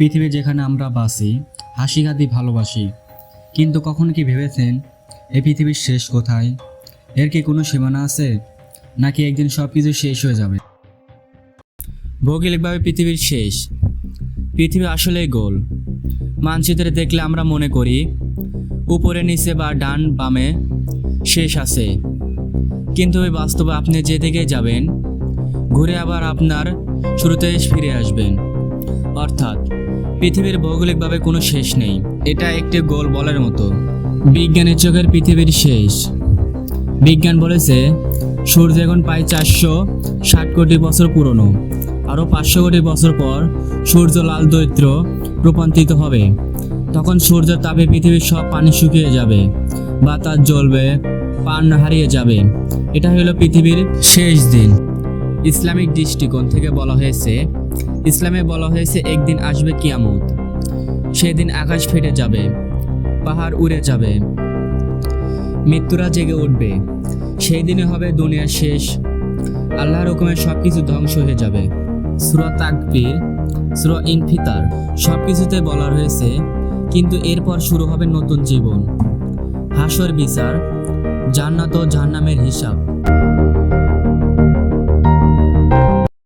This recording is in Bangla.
পৃথিবী যেখানে আমরা বাসি, হাসি খাতি ভালোবাসি। কিন্তু কখন কি ভেবেছেন এই পৃথিবীর শেষ কোথায়? এর কি কোনো সীমানা আছে? নাকি একদিন সব কিছু শেষ হয়ে যাবে? ভৌগোলিকভাবে পৃথিবীর শেষ। পৃথিবী আসলেই গোল। মানচিত্রে দেখলে আমরা মনে করি, উপরে, নিচে বা ডান বামে শেষ আছে। কিন্তু ওই বাস্তবে আপনি যেদিকে যাবেন, ঘুরে আবার আপনার শুরুতে ফিরে আসবেন। অর্থাৎ পৃথিবীর ভৌগোলিকভাবে কোনো শেষ নেই। এটা একটি গোল বলের মতো। বিজ্ঞানের চোখের পৃথিবীর শেষ। বিজ্ঞান বলেছে, সূর্য এখন প্রায় চারশো ষাট কোটি বছর পুরনো, আরও পাঁচশো কোটি বছর পর সূর্য লাল দৈত্র রূপান্তরিত হবে। তখন সূর্যের তাপে পৃথিবীর সব পানি শুকিয়ে যাবে, বাতাস জ্বলবে, পান হারিয়ে যাবে। এটা হলো পৃথিবীর শেষ দিন। ইসলামিক দৃষ্টিকোণ থেকে বলা হয়েছে, ইসলামে বলা হয়েছে, একদিন আসবে কিয়ামত। সেদিন আকাশ ফেটে যাবে, পাহাড় উড়ে যাবে, মৃত্যুরা জেগে উঠবে। সেই দিনে হবে দুনিয়ার শেষ। আল্লাহর হুকুমে সব কিছু ধ্বংস হয়ে যাবে। সুরা তাকবীর, সুরা ইনফিতার সব কিছুতে বলা হয়েছে, কিন্তু এরপর শুরু হবে নতুন জীবন। হাসর বিচার, জান্নাত ও জাহান্নামের হিসাব।